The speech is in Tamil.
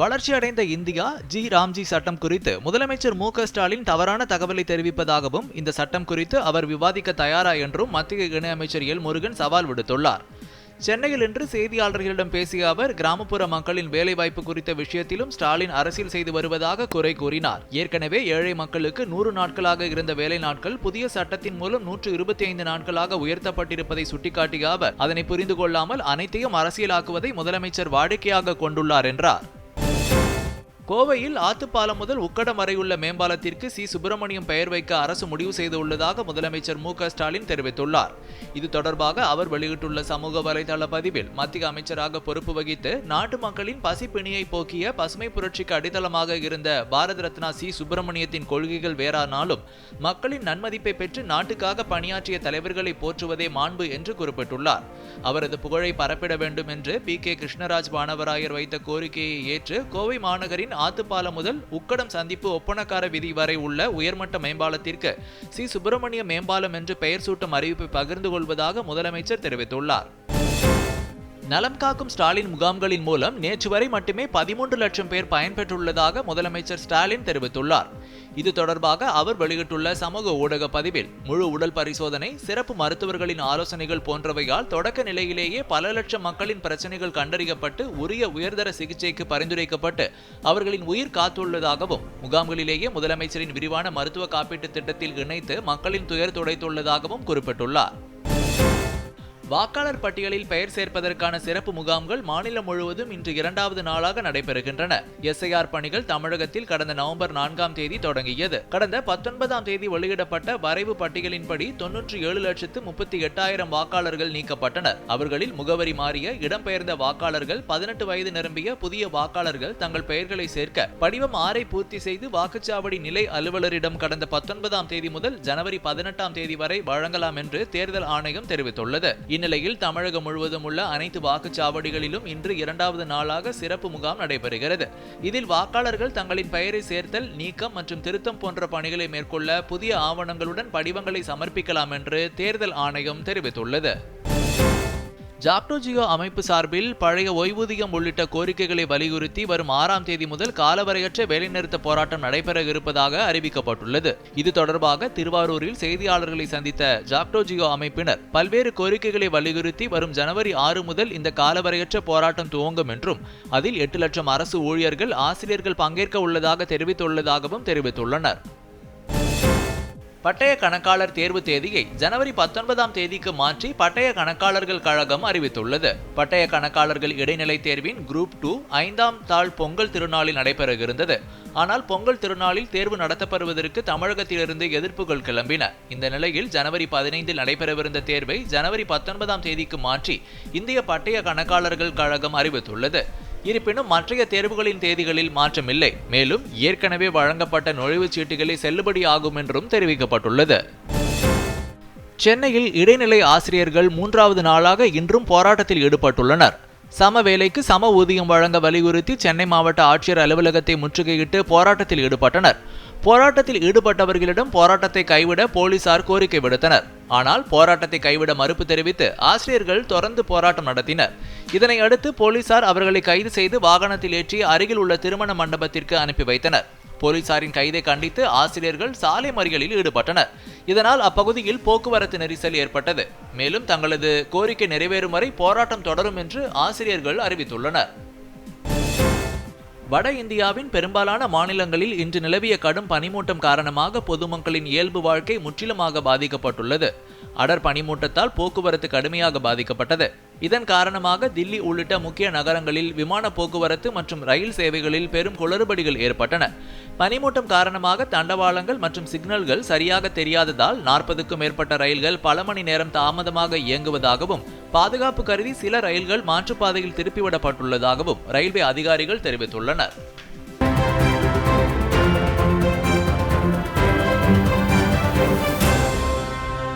வளர்ச்சியடைந்த இந்தியா ஜி. ராம்ஜி சட்டம் குறித்து முதலமைச்சர் மு. ஸ்டாலின் தவறான தகவலை தெரிவிப்பதாகவும் இந்த சட்டம் குறித்து அவர் விவாதிக்க தயாரா என்றும் மத்திய இணையமைச்சர் எல். முருகன் சவால் விடுத்துள்ளார். சென்னையில் இன்று செய்தியாளர்களிடம் பேசிய அவர் கிராமப்புற மக்களின் வேலைவாய்ப்பு குறித்த விஷயத்திலும் ஸ்டாலின் அரசியல் செய்து வருவதாக குறை கூறினார். ஏற்கனவே ஏழை மக்களுக்கு நூறு நாட்களாக இருந்த வேலை நாட்கள் புதிய சட்டத்தின் மூலம் நூற்று இருபத்தி ஐந்து நாட்களாக உயர்த்தப்பட்டிருப்பதை சுட்டிக்காட்டிய அவர் அதனை புரிந்து கொள்ளாமல் அனைத்தையும் அரசியலாக்குவதை முதலமைச்சர் வாடிக்கையாக கொண்டுள்ளார் என்றார். கோவையில் ஆத்துப்பாலம் முதல் உக்கடம் வரையுள்ள மேம்பாலத்திற்கு சி. சுப்பிரமணியம் பெயர் வைக்க அரசு முடிவு செய்துள்ளதாக முதலமைச்சர் மு. க. ஸ்டாலின் தெரிவித்துள்ளார். இது தொடர்பாக அவர் வெளியிட்டுள்ள சமூக வலைதள பதிவில் மத்திய அமைச்சராக பொறுப்பு வகித்து நாட்டு மக்களின் பசி பிணியை போக்கிய பசுமை புரட்சிக்கு அடித்தளமாக இருந்த பாரத ரத்னா சி. சுப்பிரமணியத்தின் கொள்கைகள் வேறானாலும் மக்களின் நன்மதிப்பை பெற்று நாட்டுக்காக பணியாற்றிய தலைவர்களை போற்றுவதே மாண்பு என்று குறிப்பிட்டுள்ளார். அவரது புகழை பரப்பிட வேண்டும் என்று பி. கே. கிருஷ்ணராஜ் வானவராயர் வைத்த கோரிக்கையை ஏற்று கோவை மாநகரின் ஆத்துப்பாலம் முதல் உக்கடம் சந்திப்பு ஒப்பனக்கார விதி வரை உள்ள உயர்மட்ட மேம்பாலத்திற்கு சி. சுப்பிரமணிய மேம்பாலம் என்று பெயர் சூட்டும் அறிவிப்பை பகிர்ந்து கொள்வதாக முதலமைச்சர் தெரிவித்துள்ளார். நலம் காக்கும் ஸ்டாலின் முகாம்களின் மூலம் நேற்று வரை மட்டுமே பதிமூன்று லட்சம் பேர் பயன்பெற்றுள்ளதாக முதலமைச்சர் ஸ்டாலின் தெரிவித்துள்ளார். இது தொடர்பாக அவர் வெளியிட்டுள்ள சமூக ஊடக பதிவில் முழு உடல் பரிசோதனை சிறப்பு மருத்துவர்களின் ஆலோசனைகள் போன்றவையால் தொடக்க நிலையிலேயே பல லட்சம் மக்களின் பிரச்சனைகள் கண்டறியப்பட்டு உரிய உயர்தர சிகிச்சைக்கு பரிந்துரைக்கப்பட்டு அவர்களின் உயிர் காத்துள்ளதாகவும் முகாம்களிலேயே முதலமைச்சரின் விரிவான மருத்துவ காப்பீட்டு திட்டத்தில் இணைத்து மக்களின் துயர் துடைத்துள்ளதாகவும் குறிப்பிட்டுள்ளார். வாக்காளர் பட்டியலில் பெயர் சேர்ப்பதற்கான சிறப்பு முகாம்கள் மாநிலம் முழுவதும் இன்று இரண்டாவது நாளாக நடைபெறுகின்றன. எஸ்ஐஆர் பணிகள் தமிழகத்தில் கடந்த நவம்பர் நான்காம் தேதி தொடங்கியது. கடந்த பத்தொன்பதாம் தேதி வெளியிடப்பட்ட வரைவு பட்டியலின்படி தொன்னூற்றி ஏழு லட்சத்து முப்பத்தி எட்டாயிரம் வாக்காளர்கள் நீக்கப்பட்டனர். அவர்களில் முகவரி மாறிய இடம்பெயர்ந்த வாக்காளர்கள் பதினெட்டு வயது நிரம்பிய புதிய வாக்காளர்கள் தங்கள் பெயர்களை சேர்க்க படிவம் ஆறை பூர்த்தி செய்து வாக்குச்சாவடி நிலை அலுவலரிடம் கடந்த பத்தொன்பதாம் தேதி முதல் ஜனவரி பதினெட்டாம் தேதி வரை வழங்கலாம் என்று தேர்தல் ஆணையம் தெரிவித்துள்ளது. இந்நிலையில் தமிழகம் முழுவதும் உள்ள அனைத்து வாக்குச்சாவடிகளிலும் இன்று இரண்டாவது நாளாக சிறப்பு முகாம் நடைபெறுகிறது. இதில் வாக்காளர்கள் தங்களின் பெயரை சேர்த்தல் நீக்கம் மற்றும் திருத்தம் போன்ற பணிகளை மேற்கொள்ள புதிய ஆவணங்களுடன் படிவங்களை சமர்ப்பிக்கலாம் என்று தேர்தல் ஆணையம் தெரிவித்துள்ளது. ஜாக்டோ ஜியோ அமைப்பு சார்பில் பழைய ஓய்வூதியம் உள்ளிட்ட கோரிக்கைகளை வலியுறுத்தி வரும் ஆறாம் தேதி முதல் காலவரையற்ற வேலைநிறுத்த போராட்டம் நடைபெற இருப்பதாக அறிவிக்கப்பட்டுள்ளது. இது தொடர்பாக திருவாரூரில் செய்தியாளர்களை சந்தித்த ஜாக்டோ ஜியோ அமைப்பினர் பல்வேறு கோரிக்கைகளை வலியுறுத்தி வரும் ஜனவரி ஆறு முதல் இந்த காலவரையற்ற போராட்டம் துவங்கும் என்றும் அதில் எட்டு லட்சம் அரசு ஊழியர்கள் ஆசிரியர்கள் பங்கேற்க உள்ளதாக தெரிவித்துள்ளதாகவும் தெரிவித்துள்ளனர். பட்டய கணக்காளர் தேர்வு தேதியை ஜனவரி பத்தொன்பதாம் தேதிக்கு மாற்றி பட்டய கணக்காளர்கள் கழகம் அறிவித்துள்ளது. பட்டய கணக்காளர்கள் இடைநிலை தேர்வின் குரூப் டூ ஐந்தாம் தாள் பொங்கல் திருநாளில் நடைபெறவிருந்தது. ஆனால் பொங்கல் திருநாளில் தேர்வு நடத்தப்படுவதற்கு தமிழகத்திலிருந்து எதிர்ப்புகள் கிளம்பின. இந்த நிலையில் ஜனவரி பதினைந்தில் நடைபெறவிருந்த தேர்வை ஜனவரி பத்தொன்பதாம் தேதிக்கு மாற்றி இந்திய பட்டய கணக்காளர்கள் கழகம் அறிவித்துள்ளது. இருப்பினும் மற்றைய தேர்வுகளின் தேதிகளில் மாற்றமில்லை மேலும் ஏற்கனவே வழங்கப்பட்ட நுழைவுச் சீட்டுகளை செல்லுபடியாகும் என்றும் தெரிவிக்கப்பட்டுள்ளது. சென்னையில் இடைநிலை ஆசிரியர்கள் மூன்றாவது நாளாக இன்றும் போராட்டத்தில் ஈடுபட்டுள்ளனர். சம வேலைக்கு சம ஊதியம் வழங்க வலியுறுத்தி சென்னை மாவட்ட ஆட்சியர் அலுவலகத்தை முற்றுகையிட்டு போராட்டத்தில் ஈடுபட்டனர். போராட்டத்தில் ஈடுபட்டவர்களிடம் போராட்டத்தை கைவிட போலீசார் கோரிக்கை விடுத்தனர். ஆனால் போராட்டத்தை கைவிட மறுப்பு தெரிவித்து ஆசிரியர்கள் தொடர்ந்து போராட்டம் நடத்தினர். இதனை அடுத்து போலீசார் அவர்களை கைது செய்து வாகனத்தில் ஏற்றி அருகில் உள்ள திருமண மண்டபத்திற்கு அனுப்பி வைத்தனர். போலீசாரின் கைதை கண்டித்து ஆசிரியர்கள் சாலை மறியலில் ஈடுபட்டனர். இதனால் அப்பகுதியில் போக்குவரத்து நெரிசல் ஏற்பட்டது. மேலும் தங்களது கோரிக்கை நிறைவேறும் வரை போராட்டம் தொடரும் என்று ஆசிரியர்கள் அறிவித்துள்ளனர். வட இந்தியாவின் பெரும்பாலான மாநிலங்களில் இன்று நிலவிய கடும் பனிமூட்டம் காரணமாக பொதுமக்களின் இயல்பு வாழ்க்கை முற்றிலுமாக பாதிக்கப்பட்டுள்ளது. அடர் பனிமூட்டத்தால் போக்குவரத்து கடுமையாக பாதிக்கப்பட்டது. இதன் காரணமாக தில்லி உள்ளிட்ட முக்கிய நகரங்களில் விமான போக்குவரத்து மற்றும் ரயில் சேவைகளில் பெரும் குளறுபடிகள் ஏற்பட்டன. பனிமூட்டம் காரணமாக தண்டவாளங்கள் மற்றும் சிக்னல்கள் சரியாக தெரியாததால் நாற்பதுக்கும் மேற்பட்ட ரயில்கள் பல மணி நேரம் தாமதமாக இயங்குவதாகவும் பாதுகாப்பு கருதி சில ரயில்கள் மாற்றுப்பாதையில் திருப்பிவிடப்பட்டுள்ளதாகவும் ரயில்வே அதிகாரிகள் தெரிவித்துள்ளனர்.